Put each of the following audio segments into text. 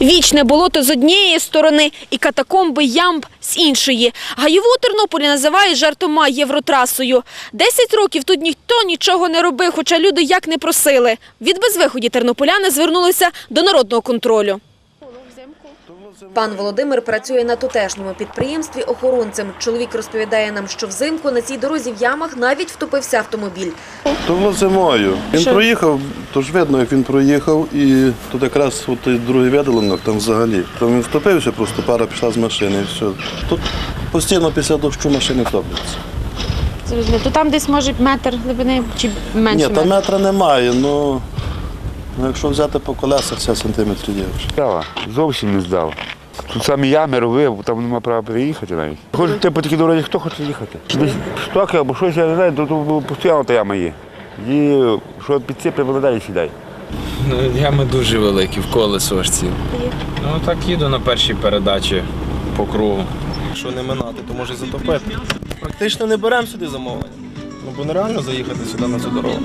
Вічне болото з однієї сторони і катакомби ямб з іншої. Гаєву Тернополі називають жартома євротрасою. Десять років тут ніхто нічого не робив, хоча люди як не просили. Від безвиході тернополяни звернулися до народного контролю. Пан Володимир працює на тутешньому підприємстві охоронцем. Чоловік розповідає нам, що взимку на цій дорозі в ямах навіть втопився автомобіль. То було зимою. Він проїхав, то ж видно, як він проїхав, і тут якраз от другий видолинок там взагалі. Там він втопився, просто пара пішла з машини і все. Тут постійно після дощу машини топляться. Зрозуміло. То там десь може метр глибини чи менше Ні, там метра немає, ну, ну якщо взяти по колесах, це сантиметрів є вже. Здала, зовсім не здала. Тут самі ями робив, там нема права переїхати навіть. Хочете по такій дорозі, хто хоче їхати? Десь штоки або щось, я не знаю, то, то постійно та яма є. І що підсипе, вона далі сідає. Ну, ями дуже великі в колесо аж ці. Ну так їду на першій передачі по кругу. Якщо не минати, то може і затопити. Практично не беремо сюди замовлення. Ну, бо нереально заїхати сюди на цю дорогу.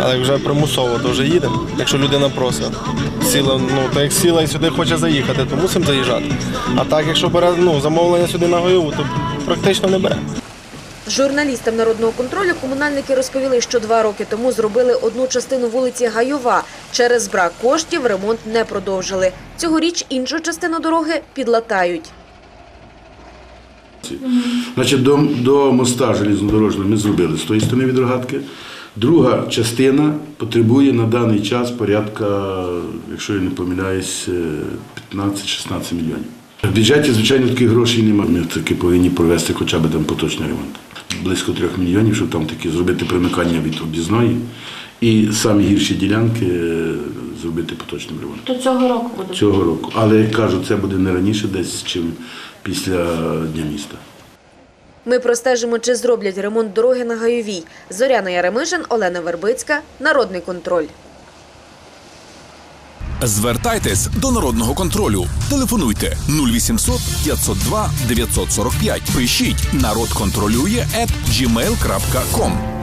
Але вже примусово, то вже їдемо. Якщо людина просить. Сіла, ну, так як сіла і сюди хоче заїхати, то мусимо заїжджати. А так, якщо бере ну, замовлення сюди на Гайову, то практично не беремо. Журналістам народного контролю комунальники розповіли, що два роки тому зробили одну частину вулиці Гайова. Через брак коштів ремонт не продовжили. Цьогоріч іншу частину дороги підлатають. Значить, до, до моста железнодорожного ми зробили з тої сторони від рогатки. Друга частина потребує на даний час порядка, якщо я не помиляюсь, е, 15-16 мільйонів. В бюджеті, звичайно, таких грошей немає. Ми таки повинні провести хоча б там поточний ремонт. Близько трьох мільйонів, щоб там таки зробити примикання від об'їзної і самі гірші ділянки е, зробити поточним ремонтом. То цього року буде. Цього року. Але як кажу, це буде не раніше десь, чим після Дня міста. Ми простежимо, чи зроблять ремонт дороги на Гайовій. Зоряна Яремишин, Олена Вербицька, Народний контроль. Звертайтесь до народного контролю. Телефонуйте 0800 502 945. Пишіть народ контролює at gmail.com.